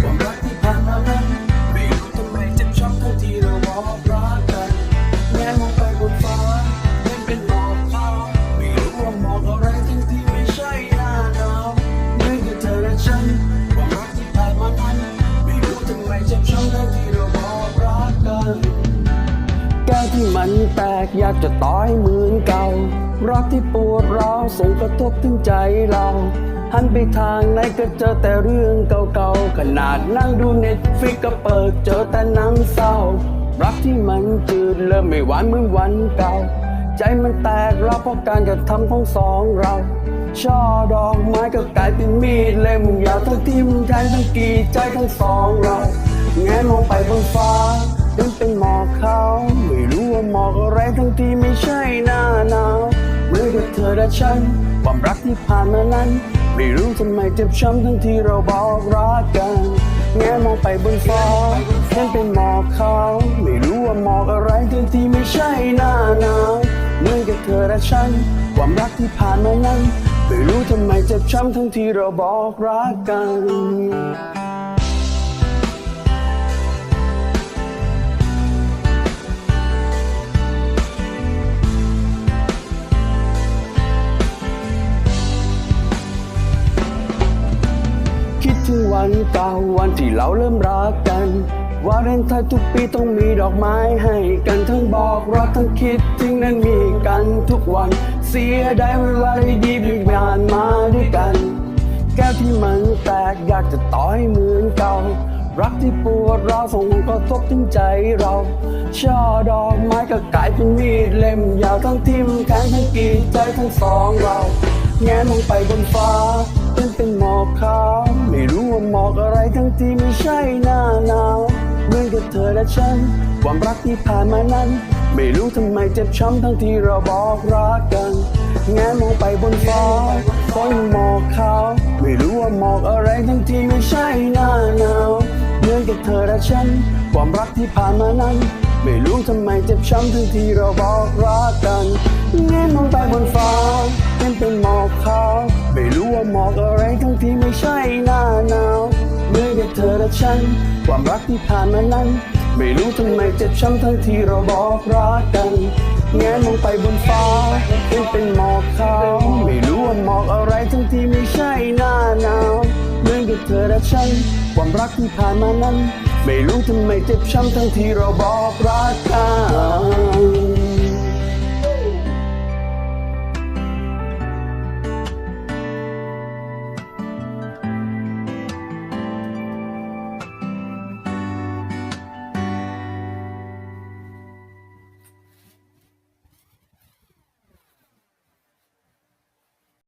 ความรักที่ผ่านมานั้นไม่รู้ทำไมเจ็บช้ำทั้งที่เราบอกรักกันแม้มองไปบนฟ้ามันเป็นหอกขาไม่รู้ว่าหอกอะไรทั้งที่ไม่ใช่นาหาวนี่คือเธอและฉันความรักที่ผ่านมานั้นไม่รู้ทำไมเจ็บช้ำทั้งที่เราบอกรักกันแก้วที่มันแตกอยากจะต่อยเหมือนเก่า รักที่ปวดร้าวส่งกระทบถึงใจเรา หันไปทางไหนก็เจอแต่เรื่องเก่าๆ ขนาดนั่งดูเน็ตฟิกก็เปิดเจอแต่หนังเศร้า รักที่มันจืดเริ่มไม่หวานเหมือนวันเก่า ใจมันแตกเราเพราะการกระทำของสองเราช่อดอกไม้ก็กลายเป็นมีดเล่มยาวทั้งทิ่มแทงทั้งกีดใจทั้งสองเราแงนมองไปบนฟ้ายังเป็นหมอกขาวไม่รู้ว่าหมอกอะไรทั้งที่ไม่ใช่หน้าหนาวเมื่อกับเธอและฉัน ความรักที่ผ่านมานั้น ไม่รู้ทำไมเจ็บช้ำทั้งที่เราบอกรักกัน แง่มองไปบนฟ้าเห็นเป็นหมอกขาวไม่รู้ว่าหมอกอะไรทั้งที่ไม่ใช่หน้าหนาวเหมื่อนกับเธอและฉัน ความรักที่ผ่านมานั้น ไม่รู้ทำไมเจ็บช้ำทั้งที่เราบอกรักกัน ถึงวันเก่าวันที่เราเริ่มรักกัน วาเลนไทน์ทุกปีต้องมีดอกไม้ให้กันทั้งบอกรักทั้งคิดถึงนั้นมีกันทุกวัน เสียดายเวลาดีๆที่ผ่านมาด้วยกัน แก้วที่มันแตกอยากจะต่อยเหมือนเก่า รักที่ปวดร้าวส่งกระทบถึงใจเราช่อดอกไม้ก็กลายเป็นมีดเล่มยาวทั้งทิ่มแทงทั้งกีดใจทั้งสองเรา แงนมองไปบนฟ้า เป็นเป็นหมอกขาวไม่รู้ว่าหมอกอะไรทั้งที่ไม่ใช่หน้าหนาว เหมือนกับเธอและฉัน ความรักที่ผ่านมานั้น ไม่รู้ทำไมเจ็บช้ำทั้งที่เราบอกรักกันแงนมองไปบนฟ้าฝนหมอกขาว ไม่รู้ว่าหมอกอะไรทั้งที่ไม่ใช่หน้าหนาวเหมือนกับเธอและฉัน ความรักที่ผ่านมานั้น ไม่รู้ทำไมเจ็บช้ำทั้งที่เราบอกรักกันแงนมองไปบนฟ้า อและฉัน ความรักที่ผ่านมานั้น ไม่รู้ทำไมเจ็บช้ำทั้งที่เราบอกรักกัน แง้มองไปบนฟ้าเห็นเป็นหมอกขาวไม่รู้ว่าหมอกอะไรทั้งที่ไม่ใช่หน้าหนาวเหมือนกับเธอและฉัน ความรักที่ผ่านมานั้น ไม่รู้ทำไมเจ็บช้ำทั้งที่เราบอกรักกัน